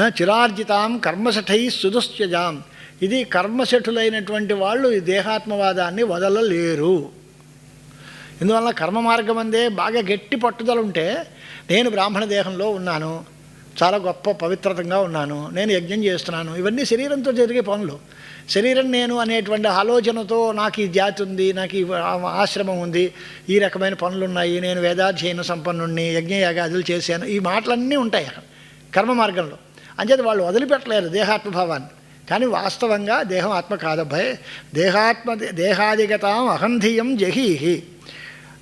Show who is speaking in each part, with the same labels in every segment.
Speaker 1: చిరార్జితాం కర్మశఠై సుదుశ్చజాం ఇది కర్మశఠులైనటువంటి వాళ్ళు ఈ దేహాత్మవాదాన్ని వదలలేరు. ఇందువల్ల కర్మ మార్గం అందే బాగా గట్టి పట్టుదల ఉంటే నేను బ్రాహ్మణ దేహంలో ఉన్నాను చాలా గొప్ప పవిత్రతంగా ఉన్నాను నేను యజ్ఞం చేస్తున్నాను. ఇవన్నీ శరీరంతో జరిగే పనులు. శరీరం నేను అనేటువంటి ఆలోచనతో నాకు ఈ జాతి ఉంది నాకు ఈ ఆశ్రమం ఉంది ఈ రకమైన పనులు ఉన్నాయి నేను వేదాధ్యయన సంపన్నుణ్ణి యజ్ఞయాగాదులు చేశాను. ఈ మాటలన్నీ ఉంటాయి అక్కడ కర్మ మార్గంలో. అంచేది వాళ్ళు వదిలిపెట్టలేరు దేహాత్మభావాన్ని. కానీ వాస్తవంగా దేహం ఆత్మ కాదబ్బాయి దేహాత్మ దేహాదిగతాం అహంధియం జహీహి.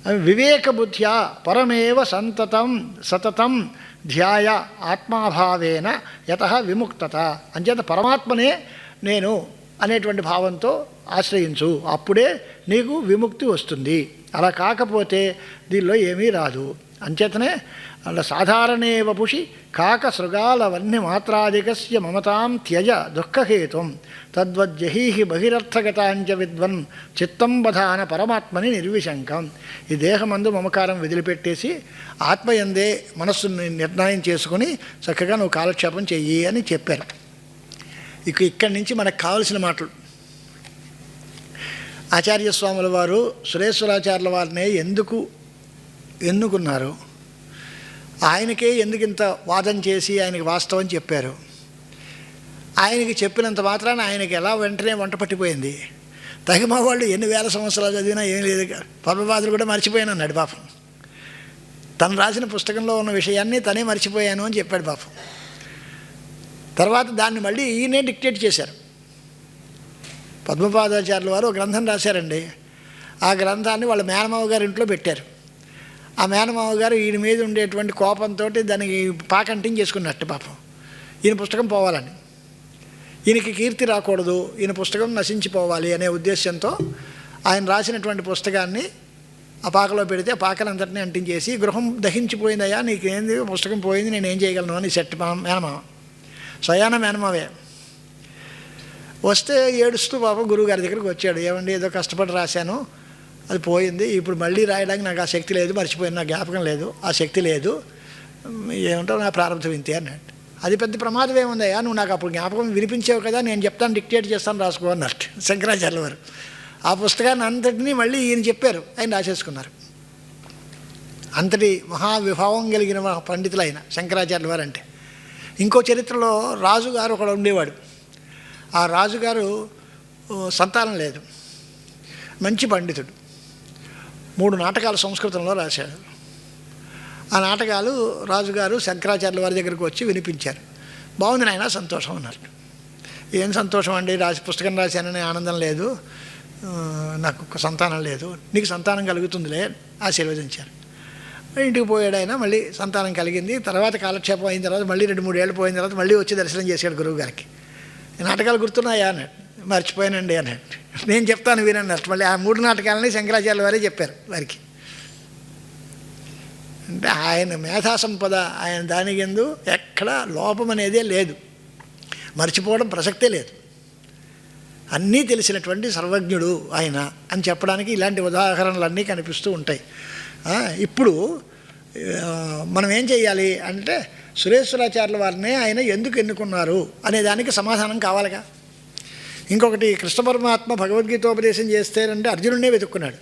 Speaker 1: వివేకబుద్ధ్యా పరమేవ సంతతం సతతం ధ్యాయ ఆత్మాభావేన యత విముక్తత. అంచేత పరమాత్మనే నేను అనేటువంటి భావంతో ఆశ్రయించు. అప్పుడే నీకు విముక్తి వస్తుంది. అలా కాకపోతే దీనిలో ఏమీ రాదు. అంచేతనే అలా సాధారణే వపుషి కాక శృగాల వన్య మమతాం త్యజ దుఃఖహేతుం. తద్వజ్జహీహి బహిరర్థగతాంచ విద్వన్ చిత్తం బధాన పరమాత్మని నిర్విశంకం. ఈ దేహమందు మమకారం వదిలిపెట్టేసి ఆత్మయందే మనస్సుని నిర్ణయం చేసుకుని చక్కగా నువ్వు కాలక్షేపం చెయ్యి అని చెప్పారు. ఇక ఇక్కడి నుంచి మనకు కావలసిన మాటలు. ఆచార్య స్వాముల వారు సురేశ్వరాచార్యుల వారినే ఎందుకు ఎన్నుకున్నారు ఆయనకే ఎందుకు ఇంత వాదం చేసి ఆయనకి వాస్తవం చెప్పారు? ఆయనకి చెప్పినంత మాత్రాన ఆయనకి ఎలా వెంటనే వంట పట్టిపోయింది? తగిమ వాళ్ళు ఎన్ని వేల సంవత్సరాలు చదివినా ఏం లేదు. పద్మపాదులు కూడా మర్చిపోయాను అన్నాడు పాపం. తను రాసిన పుస్తకంలో ఉన్న విషయాన్ని తనే మర్చిపోయాను అని చెప్పాడు పాపం. తర్వాత దాన్ని మళ్ళీ ఈయనే డిక్టేట్ చేశారు. పద్మపాదాచార్యుల వారు ఒక గ్రంథం రాశారండి. ఆ గ్రంథాన్ని వాళ్ళ మేనమావ గారి ఇంట్లో పెట్టారు. ఆ మేనమావ గారు ఈయన మీద ఉండేటువంటి కోపంతో దానికి పాకంటింగ్ చేసుకున్నట్టు పాపం. ఈయన పుస్తకం పోవాలని. ఈయనకి కీర్తి రాకూడదు ఈయన పుస్తకం నశించిపోవాలి అనే ఉద్దేశంతో ఆయన రాసినటువంటి పుస్తకాన్ని ఆ పాకలో పెడితే ఆ పాకలంతటినీ అంటించేసి గృహం దహించిపోయిందయ్యా నీకేంది? పుస్తకం పోయింది నేను ఏం చేయగలను? అని సెట్ మేనమావ స్వయాన మేనమావే. వస్తే ఏడుస్తూ పాప గురువు గారి దగ్గరికి వచ్చాడు. ఏమండి ఏదో కష్టపడి రాశాను. అది పోయింది. ఇప్పుడు మళ్ళీ రాయడానికి నాకు ఆ శక్తి లేదు మర్చిపోయింది నా జ్ఞాపకం లేదు ఆ శక్తి లేదు. ఏమంటావు నా ప్రారంభం ఇంతే అన్నట్టు. అది పెద్ద ప్రమాదం ఏముందయ్యా నువ్వు నాకు అప్పుడు జ్ఞాపకం వినిపించావు కదా నేను చెప్తాను డిక్టేట్ చేస్తాను రాసుకో అన్నట్టు. శంకరాచార్య వారు. ఆ పుస్తకాన్ని అంతటినీ మళ్ళీ ఈయన చెప్పారు ఆయన రాసేసుకున్నారు. అంతటి మహావిభావం కలిగిన పండితులు పండితులైన శంకరాచార్యుల వారు అంటే ఇంకో చరిత్రలో రాజుగారు ఒకడు ఉండేవాడు. ఆ రాజుగారు సంతానం లేదు. మంచి పండితుడు. మూడు నాటకాలు సంస్కృతంలో రాశాడు ఆ నాటకాలు రాజుగారు శంకరాచార్యుల వారి దగ్గరికి వచ్చి వినిపించారు. బాగుంది నాయన సంతోషం అన్నారు. ఏం సంతోషం అండి? రాసి పుస్తకం రాశానని ఆనందం లేదు. నాకు సంతానం లేదు. నీకు సంతానం కలుగుతుందిలే ఆశీర్వదించారు. ఇంటికి పోయాడు ఆయన మళ్ళీ సంతానం కలిగింది. తర్వాత కాలక్షేపం అయిన తర్వాత మళ్ళీ రెండు మూడు ఏళ్ళు పోయిన తర్వాత మళ్ళీ వచ్చి దర్శనం చేశాడు గురువు గారికి నాటకాలు గుర్తున్నాయా అన్నాడు. మర్చిపోయానండి అన్నట్టు నేను చెప్తాను వినన్నట్టు మళ్ళీ ఆ మూడు నాటకాలని శంకరాచార్య వారే చెప్పారు వారికి. అంటే ఆయన మేధా సంపద ఆయన దాని ఎందు ఎక్కడ లోపం అనేదే లేదు. మర్చిపోవడం ప్రసక్తే లేదు. అన్నీ తెలిసినటువంటి సర్వజ్ఞుడు ఆయన అని చెప్పడానికి ఇలాంటి ఉదాహరణలన్నీ కనిపిస్తూ ఉంటాయి. ఇప్పుడు మనం ఏం చేయాలి అంటే సురేశ్వరాచార్యుల వారిని ఆయన ఎందుకు ఎన్నుకున్నారు అనే దానికి సమాధానం కావాలిగా. ఇంకొకటి కృష్ణ పరమాత్మ భగవద్గీతోపదేశం చేస్తేనంటే అర్జునుడినే వెతుక్కున్నాడు.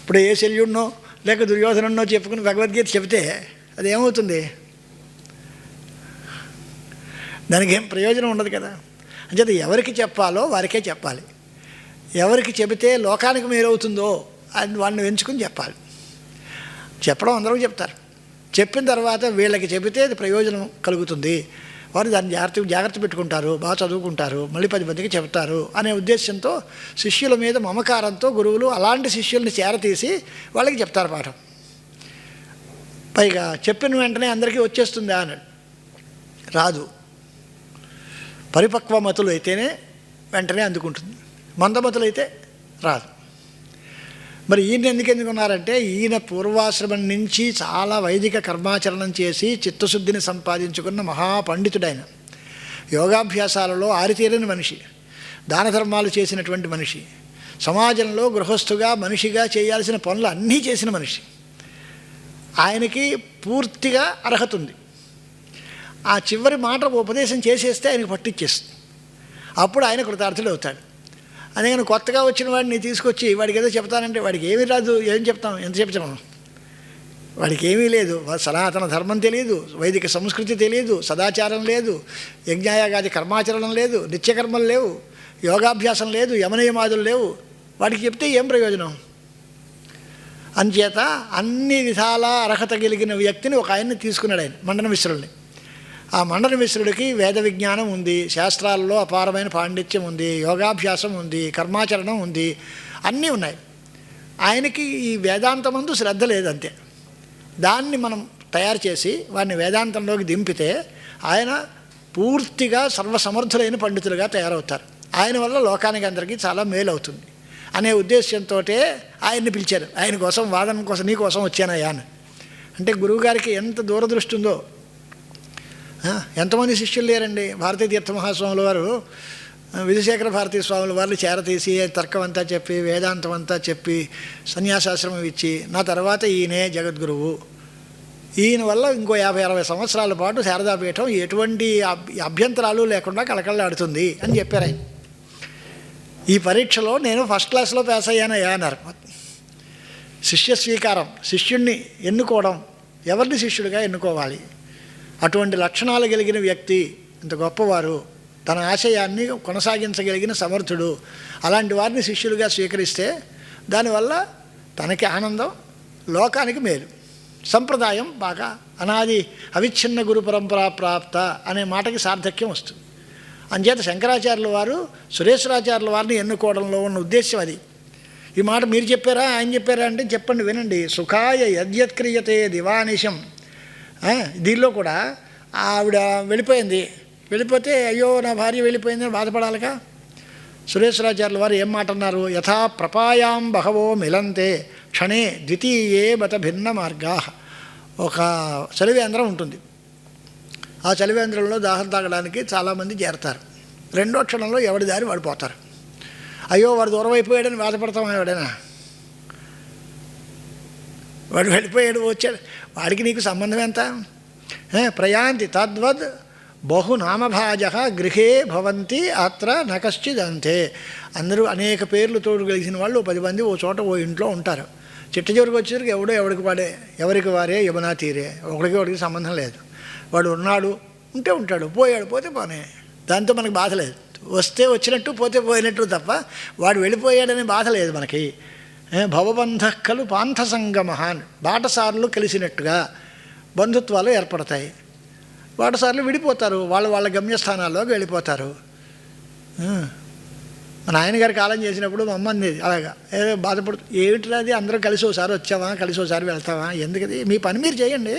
Speaker 1: ఇప్పుడు ఏ శల్యుడినో లేక దుర్యోధనున్నో చెప్పుకుని భగవద్గీత చెబితే అది ఏమవుతుంది దానికి ఏం ప్రయోజనం ఉండదు కదా. అంచేత ఎవరికి చెప్పాలో వారికే చెప్పాలి. ఎవరికి చెబితే లోకానికి మేలవుతుందో అని వాళ్ళని ఎంచుకుని చెప్పాలి. చెప్పడం అందరూ చెప్తారు. చెప్పిన తర్వాత వీళ్ళకి చెబితే అది ప్రయోజనం కలుగుతుంది. వారు దాన్ని జాగ్రత్త జాగ్రత్త పెట్టుకుంటారు బాగా చదువుకుంటారు మళ్ళీ పది మందికి చెబుతారు అనే ఉద్దేశంతో శిష్యుల మీద మమకారంతో గురువులు అలాంటి శిష్యుల్ని చేరతీసి వాళ్ళకి చెప్తారు పాఠం. పైగా చెప్పిన వెంటనే అందరికీ వచ్చేస్తుందా అని. రాదు. పరిపక్వ మతులు అయితేనే వెంటనే అందుకుంటుంది. మందమతులు అయితే రాదు. మరి ఈయన ఎందుకు ఎందుకున్నారంటే ఈయన పూర్వాశ్రమం నుంచి చాలా వైదిక కర్మాచరణం చేసి చిత్తశుద్ధిని సంపాదించుకున్న మహాపండితుడైన. యోగాభ్యాసాలలో ఆరితేరని మనిషి. దాన ధర్మాలు చేసినటువంటి మనిషి. సమాజంలో గృహస్థుగా మనిషిగా చేయాల్సిన పనులు అన్నీ చేసిన మనిషి. ఆయనకి పూర్తిగా అర్హత ఉంది. ఆ చివరి మాట ఉపదేశం చేసేస్తే ఆయనకు పట్టిచ్చేస్తుంది. అప్పుడు ఆయన కృతార్థుడు అవుతాడు అందుకని కొత్తగా వచ్చిన వాడిని తీసుకొచ్చి వాడికి ఏదో చెప్తానంటే వాడికి ఏమీ రాదు ఏం చెప్తాం? ఎంత చెప్తాం వాడికి ఏమీ లేదు. సనాతన ధర్మం తెలియదు వైదిక సంస్కృతి తెలియదు సదాచారం లేదు యజ్ఞాయగాది కర్మాచరణం లేదు నిత్యకర్మలు లేవు యోగాభ్యాసం లేదు యమనియమాదులు లేవు. వాడికి చెప్తే ఏం ప్రయోజనం? అంచేత అన్ని విధాల అర్హత కలిగిన వ్యక్తిని ఒక ఆయన్ని తీసుకున్నాడు ఆయన మండన మిశ్రుల్ని. ఆ మండన మిశ్రుడికి వేద విజ్ఞానం ఉంది శాస్త్రాల్లో అపారమైన పాండిత్యం ఉంది యోగాభ్యాసం ఉంది కర్మాచరణం ఉంది అన్నీ ఉన్నాయి. ఆయనకి ఈ వేదాంతమందు శ్రద్ధ లేదంతే. దాన్ని మనం తయారు చేసి వాడిని వేదాంతంలోకి దింపితే ఆయన పూర్తిగా సర్వసమర్థులైన పండితులుగా తయారవుతారు. ఆయన వల్ల లోకానికి అందరికీ చాలా మేలు అవుతుంది అనే ఉద్దేశంతో ఆయన్ని పిలిచారు. ఆయన కోసం వాదన కోసం నీ కోసం వచ్చానయ్యా అని. అంటే గురువుగారికి ఎంత దూరదృష్టి ఉందో ఎంతమంది శిష్యులు లేరండి? భారతీయ తీర్థ మహాస్వాముల వారు విధుశేఖర భారతీ స్వాముల వారిని చేరతీసి తర్కం అంతా చెప్పి వేదాంతం అంతా చెప్పి సన్యాసాశ్రమం ఇచ్చి నా తర్వాత ఈయనే జగద్గురువు. ఈయన వల్ల ఇంకో యాభై అరవై సంవత్సరాల పాటు శారదాపీఠం ఎటువంటి అభ్యంతరాలు లేకుండా కలకళ్ళాడుతుంది అని చెప్పారు ఆయన. ఈ పరీక్షలో నేను ఫస్ట్ క్లాస్లో పాస్ అయ్యానయ్యా అన్నారు. శిష్య స్వీకారం శిష్యుణ్ణి ఎన్నుకోవడం ఎవరిని శిష్యుడిగా ఎన్నుకోవాలి? అటువంటి లక్షణాలు కలిగిన వ్యక్తి ఇంత గొప్పవారు తన ఆశయాన్ని కొనసాగించగలిగిన సమర్థుడు. అలాంటి వారిని శిష్యులుగా స్వీకరిస్తే దానివల్ల తనకి ఆనందం లోకానికి మేలు. సంప్రదాయం బాగా అనాది అవిచ్ఛిన్న గురు పరంపరా ప్రాప్త అనే మాటకి సార్థక్యం వస్తుంది. అంచేత శంకరాచార్యుల వారు సురేశ్వరాచార్యుల వారిని ఎన్నుకోవడంలో ఉన్న ఉద్దేశం అది. ఈ మాట మీరు చెప్పారా ఆయన చెప్పారా అంటే చెప్పండి వినండి. సుఖాయ యద్యత్క్రియతే దివానిశం. దీనిలో కూడా ఆవిడ వెళ్ళిపోయింది. వెళ్ళిపోతే అయ్యో నా భార్య వెళ్ళిపోయిందని బాధపడాలిగా? సురేశ్వరాచార్యుల వారు ఏం మాట అన్నారు యథా ప్రపాయాం బహవో మిలంతే క్షణే ద్వితీయే బత భిన్న మార్గా. ఒక చలివేంద్రం ఉంటుంది. ఆ చలివేంద్రంలో దాహం తాగడానికి చాలామంది చేరతారు. రెండో క్షణంలో ఎవడి దారి వాడిపోతారు అయ్యో వాడు దూరం అయిపోయాడని బాధపడతాం ఎవడైనా? వాడు వెళ్ళిపోయాడు వచ్చాడు వాడికి నీకు సంబంధం ఎంత? ప్రయాంతి తద్వద్ బహు నామభాజ గృహే భవంతి అత్ర నకశ్చిదంతే. అందరూ అనేక పేర్లు తోడు కలిసిన వాళ్ళు పది మంది ఓ చోట ఓ ఇంట్లో ఉంటారు. చిట్ట చివరికి వచ్చేసరికి ఎవడో ఎవడికి వాడే ఎవరికి వారే యమునా తీరే ఒకడికి వాడికి సంబంధం లేదు. వాడు ఉన్నాడు ఉంటే ఉంటాడు పోయాడు పోతే పోనే. దాంతో మనకు బాధ లేదు. వస్తే వచ్చినట్టు పోతే పోయినట్టు తప్ప వాడు వెళ్ళిపోయాడనే బాధ లేదు మనకి. భవబంధ కలు పాంథసంగమ సంగమహాన్ బాటసార్లు కలిసినట్టుగా బంధుత్వాలు ఏర్పడతాయి. బాటసార్లు విడిపోతారు వాళ్ళు వాళ్ళ గమ్యస్థానాల్లోకి వెళ్ళిపోతారు. మా నాయనగారు కాలం చేసినప్పుడు మా అమ్మ అంది అలాగా ఏదో బాధపడుతూ ఏమిటి అది అందరం కలిసి ఒకసారి వచ్చావా కలిసి ఒకసారి వెళ్తావా ఎందుకది మీ పని మీరు చేయండి.